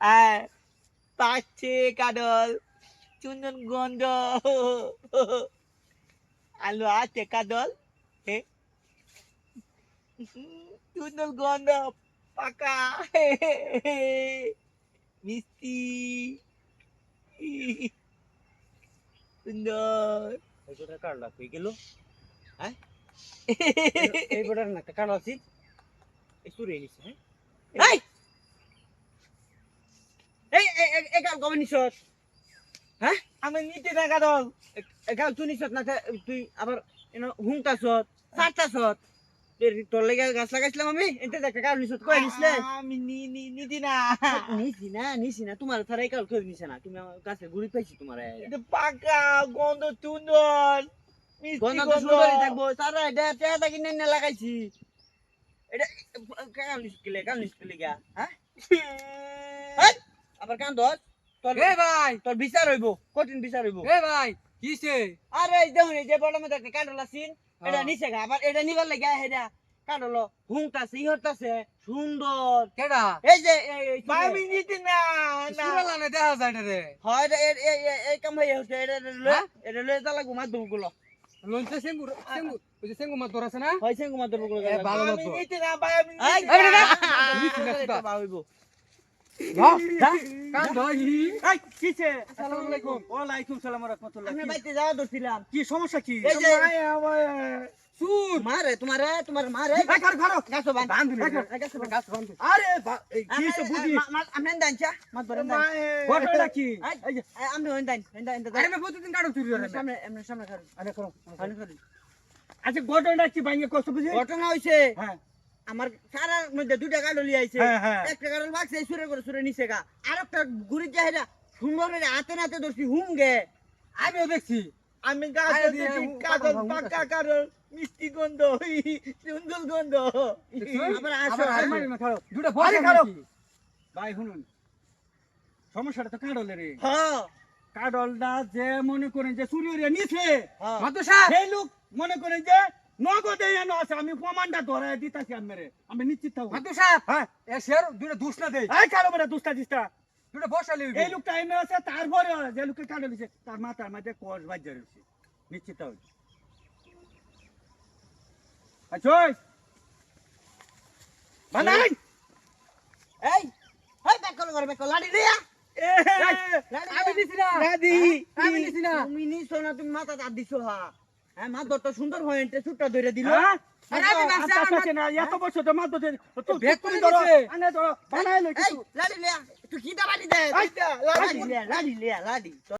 আয় পাচ্ছে কাদল চুন্দন গন্ধ আলো আছে কাদল হে চুন্দন গন্ধ পাকা মিষ্টি সুন্দর কাটলা কই গেল হ্যাঁ এই গোটার না আছে এই সুরে নিছে হ্যাঁ? এই এই! কাল কবে নিছত হ্যাঁ? আমি নিতে না এই কাল তুই নিছত না তুই আবার এনো হুংতাছত সারতাছত তোর লেগে গাছ লাগাইছিলাম আমি এতে দেখ কাল নিছত কই নিছলে? আমি নি নি নিতি না। নিছি না নিছি না তোমার এই কাল কই নিছে না? তুমি আমার কাছে গুড়ি পাইছি তোমার। এটা পাকা গন্ধ মিষ্টি গন্ধ সুন্দরই থাকব। সারা এটা কিনে এনে লাগাইছি? এটা গা হ্যাঁ? আবার কান ধর তোর এ ভাই। তোর বিচার হইব কঠিন বিচার হইব। এ ভাই কিসে? আরে এই দেখুন এই যে বড় মধ্যে একটা এটা হ্যাঁ। নিচে গা আবার এটা নিবার লাগে হেডা কাঁডল হুংতাছে ইহরতাছে সুন্দর। কেডা? এই যে নিতি না না। সুরালানে দেখা যায় রে হয় এই- কাম হয়ে হচ্ছে এটা এটা লয়ে হ্যাঁ? এটা লয়ে ঘুমা দুগুলো লঞ্চে সেঙ্গু সেঙ্গু ওই যে সেঙ্গু মাছ ধরাছে না হয় সেঙ্গু ঘুমা দুগুলো ভালো আমি মতো। না ভাই আমি এই, নিতি এই, না। এই, না, এই, এই, রাহমাতুল্লাহ। আমি যাওয়া ধরছিলাম কি সমস্যা কি? মারে তোমারে তোমার মারে। ঘর। গাছো গাছো। গাছ আরে কি বুঝি? মাত বরেন। কি? হইন হইন প্রতিদিন কাটো চুরি করে সামনে সামনে আরে করো। আচ্ছা, ঘটনাটা কি ভাইঙ্গে কষ্ট বুঝি? ঘটনা হইছে হ্যাঁ, আমার সারার মধ্যে দুইটা গাড়ি আইছে। হ্যাঁ, হ্যাঁ। একটা গাড়ি বাগছে সুরে করে সুরে নিছে গা। আর একটা গুড়ি যাহেরা সুন্দর হাতে নাতে ধরছি হুঙ্গে আমিও দেখছি। আমি কাদল, পাকা কাদল মিষ্টি গন্ধ সুন্দর গন্ধ। আবার আসো দুটো ভাই শুনুন। সমস্যাটা তো কাডলের রে। হ্যাঁ। কাডলটা যে মনে করেন যে চুরি হইয়া নিছে, হ্যাঁ। সেই লোক মনে করেন যে নগদে এনে আছে, আমি প্রমাণটা ধরায় দিতাছি আমেরে। আমি নিশ্চিত থাকব। মাতো সাহেব হ্যাঁ। এ শের দুটো দুষ না দেই এই কালো বেটা দুষ্টা দিষ্টা। দুটো বসা লইবি এই লোকটা এনে আছে তারপরে যে লোককে কাটে দিছে তার মাথার মাঝে কষ বাজ্যা রয়েছে নিশ্চিত হয়েছে আচ্ছা বানাই এই এই ব্যাক কল করে লাড়ি রিয়া আমি দিছি না আমি দিছি না তুমি নিছো না তুমি মাথা দাঁত দিছো হা হ্যাঁ মা দরটা সুন্দর এন্টে সুটটা ধরে দিল। হ্যাঁ? আচ্ছা, আচ্ছা, না, এত বছর তো মাত্র যে- তো বেক করে ধরো, আনে ধরো, বানাই কিছু। লাড়ি লিয়া তুই কি দা দে লাড়ি লিয়া লাড়ি লিয়া লাড়ি।